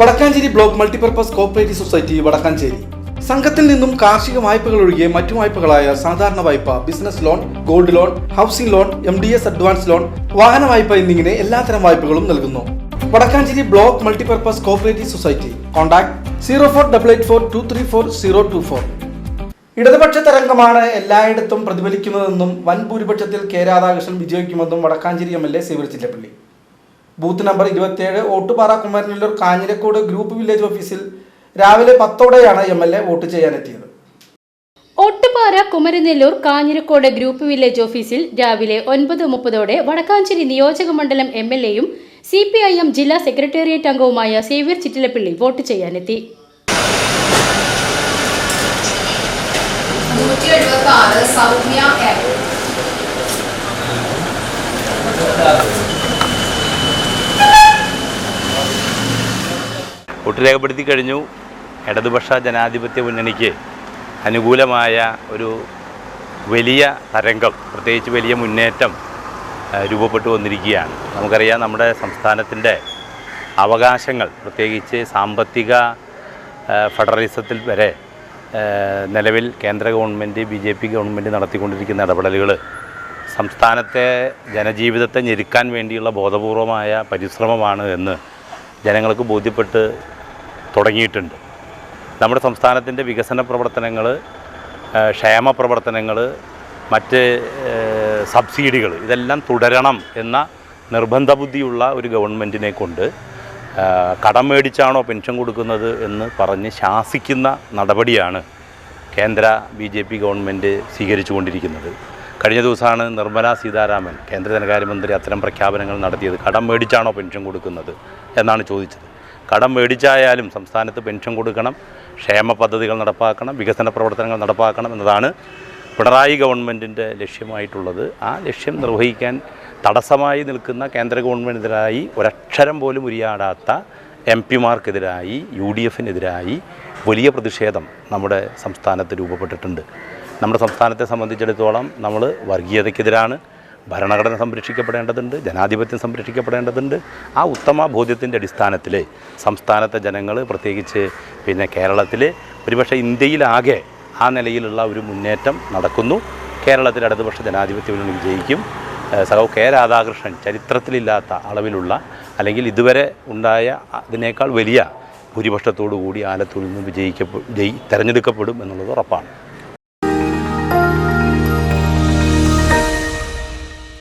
Vadakkanchery block multipurpose cooperative society Vadakkanchery. സംഘത്തിൽ നിന്നും കാർഷിക വായ്പകൾ ഒഴികെ മറ്റു വായ്പകളായ സാധാരണ വായ്പ business loan gold loan housing loan M D S advance loan വാഹന വായ്പ എന്നിങ്ങനെ എല്ലാത്തരം വായ്പകളും നൽകുന്നു. Vadakkanchery block multipurpose cooperative society. Contact zero four double eight four two three four zero two four. ഇടതുപക്ഷ തരംഗമാണ് എല്ലായിടത്തും പ്രതിഫലിക്കുന്നതെന്നും വൻ ഭൂരിപക്ഷത്തിൽ K Radhakrishnan വിജയിക്കുമെന്നും Vadakkanchery M L A Xavier Chillappally booth number ഇരുപത്തിയേഴ് ഓട്ടുപാറ കുമാരനല്ലൂർ കാഞ്ഞിരക്കോട് ഗ്രൂപ്പ് വില്ലേജ് ഓഫീസിൽ രാവിലെ പത്തോടെയാണ് എം എൽ എ വോട്ട് ചെയ്യാനെത്തിയത്. ഒട്ടുപാറ കുമരനെല്ലൂർ കാഞ്ഞിരക്കോട് ഗ്രൂപ്പ് വില്ലേജ് ഓഫീസിൽ രാവിലെ ഒൻപത് മുപ്പതോടെ വടക്കാഞ്ചേരി നിയോജക മണ്ഡലം എം എൽ എയും സി പി ഐ എം ജില്ലാ സെക്രട്ടേറിയറ്റ് അംഗവുമായ സേവ്യർ ചിറ്റിലപ്പള്ളി വോട്ട് ചെയ്യാനെത്തി. സൗമ്യ വോട്ട് രേഖപ്പെടുത്തി കഴിഞ്ഞു. ഇടതുപക്ഷ ജനാധിപത്യ മുന്നണിക്ക് അനുകൂലമായ ഒരു വലിയ തരംഗം പ്രത്യേകിച്ച് വലിയ മുന്നേറ്റം രൂപപ്പെട്ടു വന്നിരിക്കുകയാണ്. നമുക്കറിയാം നമ്മുടെ സംസ്ഥാനത്തിന്റെ അവകാശങ്ങൾ പ്രത്യേകിച്ച് സാമ്പത്തിക ഫെഡറലിസത്തിൽ വരെ നിലവിൽ കേന്ദ്ര government B J P government നടത്തിക്കൊണ്ടിരിക്കുന്ന ഇടപെടലുകൾ സംസ്ഥാനത്തെ ജനജീവിതത്തെ ഞെരുക്കാൻ വേണ്ടിയുള്ള ബോധപൂർവമായ പരിശ്രമമാണ് എന്ന് ജനങ്ങൾക്ക് ബോധ്യപ്പെട്ട് തുടങ്ങിയിട്ടുണ്ട്. നമ്മുടെ സംസ്ഥാനത്തിന്റെ വികസന പ്രവർത്തനങ്ങൾ ക്ഷേമ പ്രവർത്തനങ്ങൾ മറ്റ് സബ്സിഡികൾ ഇതെല്ലാം തുടരണം എന്ന നിർബന്ധ ബുദ്ധിയുള്ള ഒരു ഗവൺമെന്റിനെ കൊണ്ട് കടം മേടിച്ചാണോ പെൻഷൻ കൊടുക്കുന്നത് എന്ന് പറഞ്ഞ് ശാസിക്കുന്ന നടപടിയാണ് കേന്ദ്ര ബി ജെ പി ഗവൺമെന്റ് സ്വീകരിച്ചുകൊണ്ടിരിക്കുന്നത്. കഴിഞ്ഞ ദിവസമാണ് നിർമ്മല സീതാരാമൻ കേന്ദ്ര ധനകാര്യമന്ത്രി അത്തരം പ്രഖ്യാപനങ്ങൾ നടത്തിയത്. കടം മേടിച്ചാണോ പെൻഷൻ കൊടുക്കുന്നത് എന്നാണ് ചോദിച്ചത്. കടം മേടിച്ചായാലും സംസ്ഥാനത്ത് പെൻഷൻ കൊടുക്കണം ക്ഷേമ പദ്ധതികൾ നടപ്പാക്കണം വികസന പ്രവർത്തനങ്ങൾ നടപ്പാക്കണം എന്നതാണ് പിണറായി ഗവൺമെന്റിന്റെ ലക്ഷ്യമായിട്ടുള്ളത്. ആ ലക്ഷ്യം നിർവഹിക്കാൻ തടസ്സമായി നിൽക്കുന്ന കേന്ദ്ര ഗവൺമെന്റിനെതിരായി ഒരക്ഷരം പോലും ഉരിയാടാത്ത എം പിമാർക്കെതിരായി യു ഡി എഫിനെതിരായി വലിയ പ്രതിഷേധം നമ്മുടെ സംസ്ഥാനത്ത് രൂപപ്പെട്ടിട്ടുണ്ട്. നമ്മുടെ സംസ്ഥാനത്തെ സംബന്ധിച്ചിടത്തോളം നമ്മൾ വർഗീയതയ്ക്കെതിരാണ് ഭരണഘടന സംരക്ഷിക്കപ്പെടേണ്ടതുണ്ട് ജനാധിപത്യം സംരക്ഷിക്കപ്പെടേണ്ടതുണ്ട്. ആ ഉത്തമ ബോധ്യത്തിന്റെ അടിസ്ഥാനത്തിൽ സംസ്ഥാനത്തെ ജനങ്ങൾ പ്രത്യേകിച്ച് പിന്നെ കേരളത്തിൽ ഒരുപക്ഷെ ഇന്ത്യയിലാകെ ആ നിലയിലുള്ള ഒരു മുന്നേറ്റം നടക്കുന്നു. കേരളത്തിൽ അടുത്തപക്ഷ ജനാധിപത്യം വിജയിക്കും. സഹോ കെ രാധാകൃഷ്ണൻ ചരിത്രത്തിലില്ലാത്ത അളവിലുള്ള അല്ലെങ്കിൽ ഇതുവരെ ഉണ്ടായ അതിനേക്കാൾ വലിയ ഭൂരിപക്ഷത്തോടു കൂടി ആലത്തൂരിൽ നിന്ന് വിജയിക്കപ്പെ ജയി തിരഞ്ഞെടുക്കപ്പെടും എന്നുള്ളത് ഉറപ്പാണ്.